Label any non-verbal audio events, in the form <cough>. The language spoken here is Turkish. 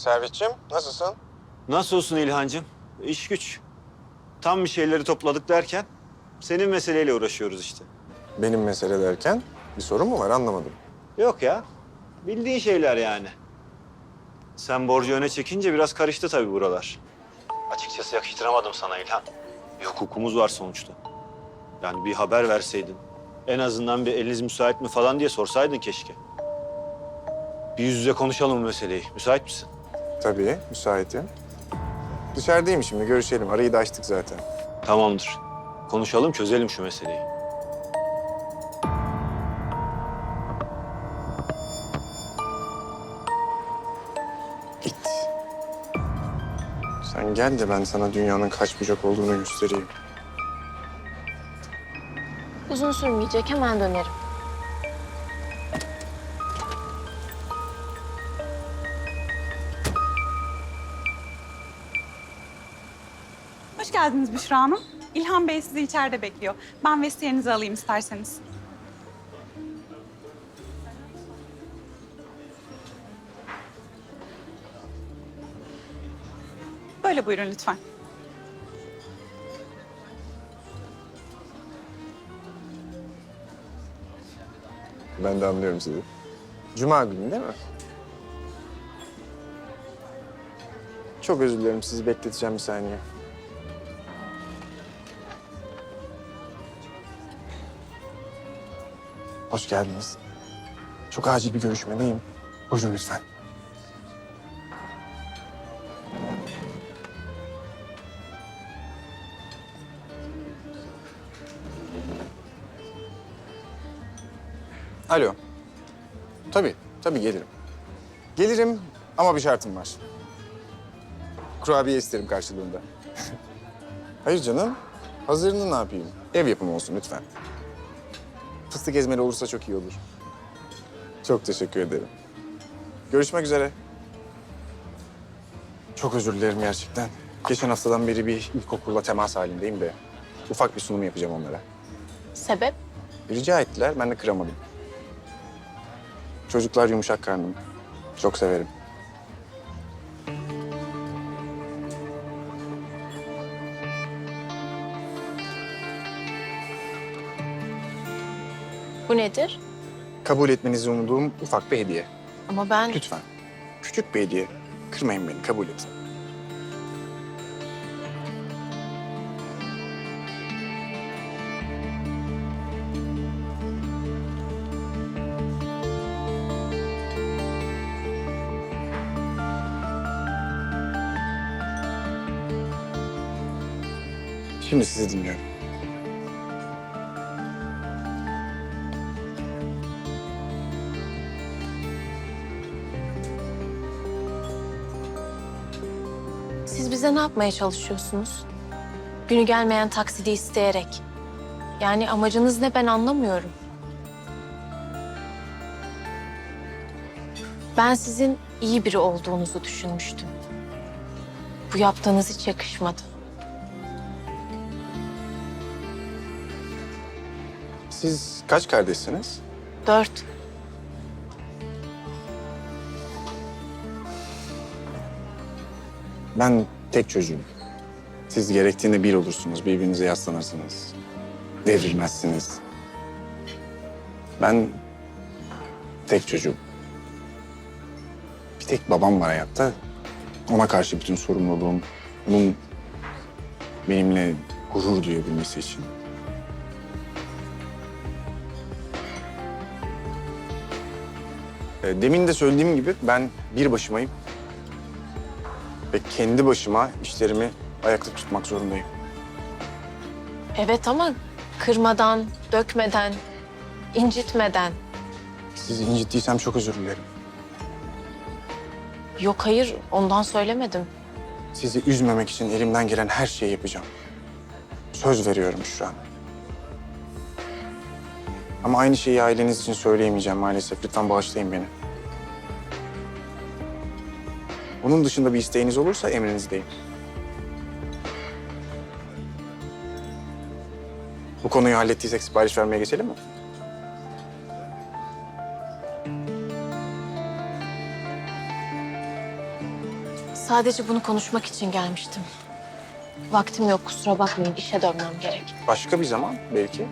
Servetciğim, nasılsın? Nasıl olsun İlhancığım? İş güç. Tam bir şeyleri topladık derken senin meseleyle uğraşıyoruz işte. Benim mesele derken bir sorun mu var anlamadım. Yok ya. Bildiğin şeyler yani. Sen borcu öne çekince biraz karıştı tabii buralar. Açıkçası yakıştıramadım sana İlhan. Bir hukukumuz var sonuçta. Yani bir haber verseydin. En azından bir eliniz müsait mi falan diye sorsaydın keşke. Bir yüz yüze konuşalım bu meseleyi. Müsait misin? Tabii, müsaitim. Dışarıdayım şimdi, görüşelim. Arayı da açtık zaten. Tamamdır. Konuşalım, çözelim şu meseleyi. Git. Sen gel de ben sana dünyanın kaç bucak olduğunu göstereyim. Uzun sürmeyecek, hemen dönerim. Hoş geldiniz Büşra Hanım. İlhan Bey sizi içeride bekliyor. Ben vestiyerinizi alayım isterseniz. Böyle buyurun lütfen. Ben de anlıyorum sizi. Cuma günü değil mi? Çok özür dilerim, sizi bekleteceğim bir saniye. Hoş geldiniz. Çok acil bir görüşmedeyim. Buyurun lütfen. Alo. Tabii, tabii gelirim. Gelirim ama bir şartım var. Kurabiye isterim karşılığında. <laughs> Hayır canım. Hazırını ne yapayım? Ev yapımı olsun lütfen. Fıstık ezmeli olursa çok iyi olur. Çok teşekkür ederim. Görüşmek üzere. Çok özür dilerim gerçekten. Geçen haftadan beri bir ilkokulla temas halindeyim de ufak bir sunum yapacağım onlara. Sebep? Rica ettiler, ben de kıramadım. Çocuklar yumuşak karnım. Çok severim. Bu nedir? Kabul etmenizi umduğum ufak bir hediye. Ama ben... Lütfen. Küçük bir hediye. Kırmayın beni, kabul edin. Şimdi sizi dinliyorum. Siz bize ne yapmaya çalışıyorsunuz? Günü gelmeyen taksidi isteyerek. Yani amacınız ne ben anlamıyorum. Ben sizin iyi biri olduğunuzu düşünmüştüm. Bu yaptığınız hiç yakışmadı. Siz kaç kardeşsiniz? Dört. Ben tek çocuğum. Siz gerektiğinde bir olursunuz, birbirinize yaslanırsınız. Devrilmezsiniz. Ben tek çocuğum. Bir tek babam var hayatta. Ona karşı bütün sorumluluğum, onun benimle gurur duyabilmesi için. E, Demin de söylediğim gibi ben bir başımayım. Ve kendi başıma işlerimi ayakta tutmak zorundayım. Evet ama kırmadan, dökmeden, incitmeden. Sizi incittiysem çok özür dilerim. Yok hayır ondan söylemedim. Sizi üzmemek için elimden gelen her şeyi yapacağım. Söz veriyorum şu an. Ama aynı şeyi aileniz için söyleyemeyeceğim maalesef. Lütfen bağışlayın beni. Bunun dışında bir isteğiniz olursa emrinizdeyim. Bu konuyu hallettiysek sipariş vermeye geçelim mi? Sadece bunu konuşmak için gelmiştim. Vaktim yok kusura bakmayın işe dönmem gerek. Başka bir zaman belki.